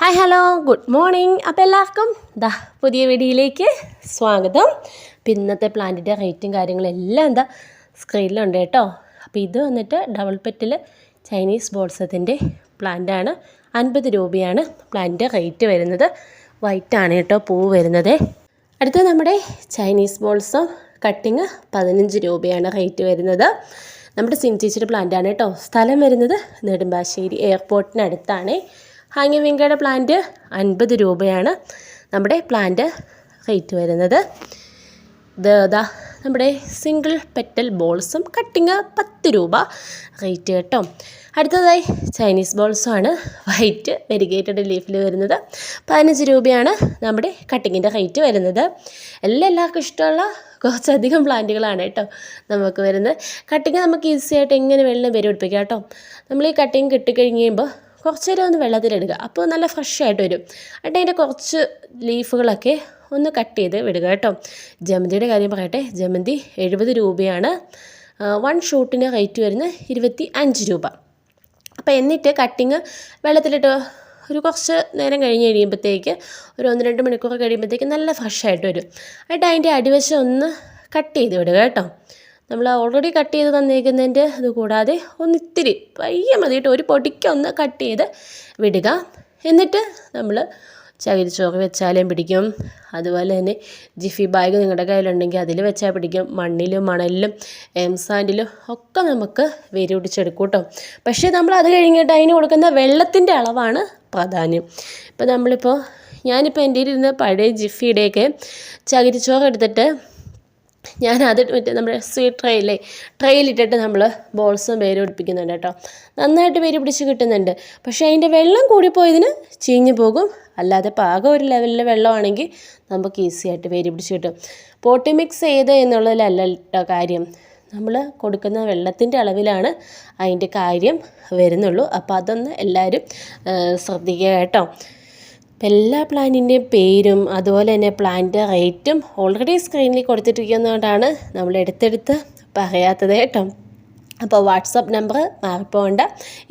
Hi hello good morning അപ്പോൾ എല്ലാവർക്കും ദാ പുതിയ വീഡിയോയിലേക്ക് സ്വാഗതം. അപ്പം ഇന്നത്തെ പ്ലാന്റിന്റെ റേറ്റും കാര്യങ്ങളും എല്ലാം എന്താ സ്ക്രീനിലുണ്ട് കേട്ടോ. അപ്പോൾ ഇത് വന്നിട്ട് ഡബിൾ പെറ്റിൽ ചൈനീസ് ബോൾസത്തിന്റെ പ്ലാന്റാണ് അൻപത് രൂപയാണ് പ്ലാന്റിന്റെ റേറ്റ് വരുന്നത്. വൈറ്റാണ് കേട്ടോ പൂ വരുന്നത്. അടുത്ത നമ്മുടെ ചൈനീസ് ബോൾസം കട്ടിങ് പതിനഞ്ച് രൂപയാണ് റേറ്റ് വരുന്നത്. നമ്മുടെ സിൻചേച്ചിയുടെ പ്ലാന്റാണ് കേട്ടോ. സ്ഥലം വരുന്നത് നെടുമ്പാശ്ശേരി എയർപോർട്ടിനടുത്താണ് ഹാങ്ങിങ് വിങ്കയുടെ പ്ലാന്റ് അൻപത് രൂപയാണ് നമ്മുടെ പ്ലാന്റ് റേറ്റ് വരുന്നത്. ഇതാ നമ്മുടെ സിംഗിൾ പെറ്റൽ ബോൾസും കട്ടിങ് പത്ത് രൂപ റേറ്റ് കേട്ടോ. അടുത്തതായി ചൈനീസ് ബോൾസുമാണ് വൈറ്റ് വെരിഗേറ്റഡ് ലീഫിൽ വരുന്നത് പതിനഞ്ച് രൂപയാണ് നമ്മുടെ കട്ടിങ്ങിന്റെ റേറ്റ് വരുന്നത്. എല്ലാം എല്ലാവർക്കും ഇഷ്ടമുള്ള കുറച്ചധികം പ്ലാന്റുകളാണ് കേട്ടോ നമുക്ക് വരുന്നത്. കട്ടിങ് നമുക്ക് ഈസി ആയിട്ട് എങ്ങനെ വേണമെങ്കിലും വരും പിടിപ്പിക്കാം കേട്ടോ. നമ്മൾ ഈ കട്ടിങ് കിട്ടിക്കഴിഞ്ഞ് കഴിയുമ്പോൾ കുറച്ച് നേരം ഒന്ന് വെള്ളത്തിലിടുക അപ്പോൾ നല്ല ഫ്രഷ് ആയിട്ട് വരും. എന്നിട്ട് അതിന്റെ കുറച്ച് ലീഫുകളൊക്കെ ഒന്ന് കട്ട് ചെയ്ത് വിടുക കേട്ടോ. ജമന്തിയുടെ കാര്യം പറയട്ടെ. ജമന്തി എഴുപത് രൂപയാണ്. വൺ ഷൂട്ടിന് റേറ്റ് വരുന്നത് ഇരുപത്തി അഞ്ച് രൂപ. അപ്പോൾ എന്നിട്ട് കട്ടിങ് വെള്ളത്തിലിട്ട് ഒരു കുറച്ച് നേരം കഴിഞ്ഞ് കഴിയുമ്പോഴത്തേക്ക് ഒരു ഒന്ന് രണ്ട് മണിക്കൂർ കഴിയുമ്പോഴത്തേക്ക് നല്ല ഫ്രഷ് ആയിട്ട് വരും. എന്നിട്ട് അതിന്റെ അടിവശം ഒന്ന് കട്ട് ചെയ്ത് വിടുക കേട്ടോ. നമ്മൾ ഓൾറെഡി കട്ട് ചെയ്ത് തന്നേക്കുന്നതിന്റെ ഇത് കൂടാതെ ഒന്നിത്തിരി പയ്യെ മതിയിട്ട് ഒരു പൊടിക്കൊന്ന് കട്ട് ചെയ്ത് വിടുക. എന്നിട്ട് നമ്മൾ ചകിരിച്ചോറ് വെച്ചാലും പിടിക്കും. അതുപോലെ തന്നെ ജിഫി ബാഗ് നിങ്ങളുടെ കയ്യിലുണ്ടെങ്കിൽ അതിൽ വെച്ചാൽ പിടിക്കും. മണ്ണിലും മണലിലും എംസാൻഡിലും ഒക്കെ നമുക്ക് വേര് പിടിച്ചെടുക്കും കേട്ടോ. പക്ഷേ നമ്മൾ അത് കഴിഞ്ഞിട്ട് അതിന് കൊടുക്കുന്ന വെള്ളത്തിന്റെ അളവാണ് പ്രാധാന്യം. ഇപ്പോൾ നമ്മളിപ്പോൾ ഞാനിപ്പോൾ എന്റെ ഇരുന്ന് പഴയ ജിഫിയുടെയൊക്കെ ചകിരിച്ചോറ് എടുത്തിട്ട് ഞാൻ അത് മറ്റേ നമ്മുടെ സ്വീറ്റ് ട്രേയിലെ ട്രേയിലിട്ടിട്ട് നമ്മൾ ബോൾസും വേര് പിടിപ്പിക്കുന്നുണ്ട് കേട്ടോ. നന്നായിട്ട് വേര് പിടിച്ച് കിട്ടുന്നുണ്ട്. പക്ഷേ അതിന്റെ വെള്ളം കൂടിപ്പോയതിന് ചീഞ്ഞു പോകും. അല്ലാതെ പാകം ഒരു ലെവലിലെ വെള്ളമാണെങ്കിൽ നമുക്ക് ഈസി ആയിട്ട് വേര് പിടിച്ച് കിട്ടും. പോട്ടി മിക്സ് ചെയ്ത് എന്നുള്ളതിലല്ല കേട്ടോ കാര്യം. നമ്മൾ കൊടുക്കുന്ന വെള്ളത്തിന്റെ അളവിലാണ് അതിന്റെ കാര്യം വരുന്നുള്ളൂ. അപ്പോൾ അതൊന്ന് എല്ലാവരും ശ്രദ്ധിക്കുക കേട്ടോ. എല്ലാ പ്ലാന്റിന്റെയും പേരും അതുപോലെ തന്നെ പ്ലാന്റിന്റെ റേറ്റും ഓൾറെഡി സ്ക്രീനിൽ കൊടുത്തിട്ടിരിക്കുന്നതുകൊണ്ടാണ് നമ്മൾ എടുത്തെടുത്ത് പറയാത്തത് കേട്ടോ. അപ്പോൾ വാട്സപ്പ് നമ്പർ മാറിപ്പോകണ്ട.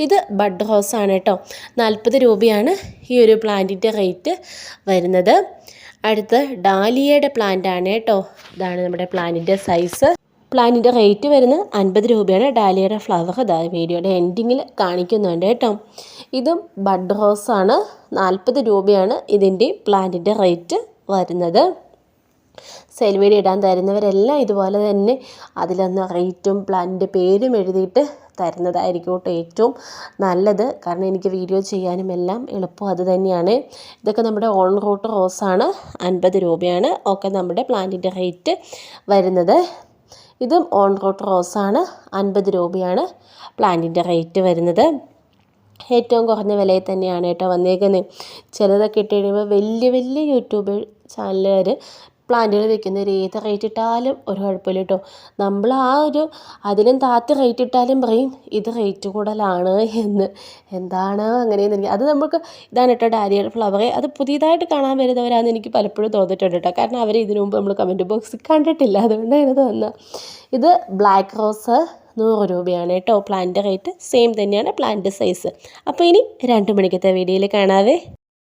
ഇത് ബഡ് റോസ് ആണ് കേട്ടോ. നാൽപ്പത് രൂപയാണ് ഈ ഒരു പ്ലാന്റിന്റെ റേറ്റ് വരുന്നത്. അടുത്ത് ഡാലിയയുടെ പ്ലാന്റ് ആണ് കേട്ടോ. ഇതാണ് നമ്മുടെ പ്ലാന്റിന്റെ സൈസ് പ്ലാന്റിന്റെ റേറ്റ് വരുന്നത് അൻപത് രൂപയാണ്. ഡാലിയയുടെ ഫ്ലവർ ഇതാ വീഡിയോയുടെ എൻഡിങ്ങിൽ കാണിക്കുന്നുണ്ട് കേട്ടോ. ഇതും ബഡ് റോസാണ്. നാൽപ്പത് രൂപയാണ് ഇതിന്റെ പ്ലാന്റിന്റെ റേറ്റ് വരുന്നത്. സെയിൽ വീഡിയോ ഇടാൻ തരുന്നവരെല്ലാം ഇതുപോലെ തന്നെ അതിലൊന്ന് റേറ്റും പ്ലാന്റിന്റെ പേരും എഴുതിയിട്ട് തരുന്നതായിരിക്കും കേട്ടോ ഏറ്റവും നല്ലത്. കാരണം എനിക്ക് വീഡിയോ ചെയ്യാനും എല്ലാം എളുപ്പം അത് തന്നെയാണ്. ഇതൊക്കെ നമ്മുടെ ഓൺ റൂട്ട് റോസാണ്. അൻപത് രൂപയാണ് ഒക്കെ നമ്മുടെ പ്ലാന്റിന്റെ റേറ്റ് വരുന്നത്. ഇതും ഓൺ റൂട്ട് റോസാണ് അൻപത് രൂപയാണ് പ്ലാന്റിന്റെ റേറ്റ് വരുന്നത്. ഏറ്റവും കുറഞ്ഞ വിലയിൽ തന്നെയാണ് കേട്ടോ വന്നേക്കുന്നത്. ചിലതൊക്കെ ഇട്ട് കഴിയുമ്പോൾ വലിയ വലിയ യൂട്യൂബ് ചാനലുകാർ പ്ലാന്റുകൾ വെക്കുന്നവർ ഏത് റേറ്റ് ഇട്ടാലും ഒരു കുഴപ്പമില്ല കേട്ടോ നമ്മൾ ആ ഒരു അതിലും താത്തി റേറ്റ് ഇട്ടാലും പറയും ഇത് റേറ്റ് കൂടുതലാണ് എന്ന്. എന്താണ് അങ്ങനെയെന്ന് അത് നമുക്ക് ഇതാണ് കേട്ടോ ഡാരിയൽ ഫ്ലവറെ അത് പുതിയതായിട്ട് കാണാൻ വരുന്നവരാണെന്ന് എനിക്ക് പലപ്പോഴും തോന്നിയിട്ടുണ്ട് കേട്ടോ കാരണം അവർ ഇതിനു മുമ്പ് നമ്മൾ കമന്റ് ബോക്സ് കണ്ടിട്ടില്ല. അതുകൊണ്ടാണ് തന്ന ഇത് ബ്ലാക്ക് റോസ് നൂറ് രൂപയാണ് കേട്ടോ പ്ലാന്റ് റേറ്റ് സെയിം തന്നെയാണ് പ്ലാന്റ് സൈസ് അപ്പോൾ ഇനി രണ്ട് മണിക്കത്തെ വീഡിയോയിൽ കാണാവേ.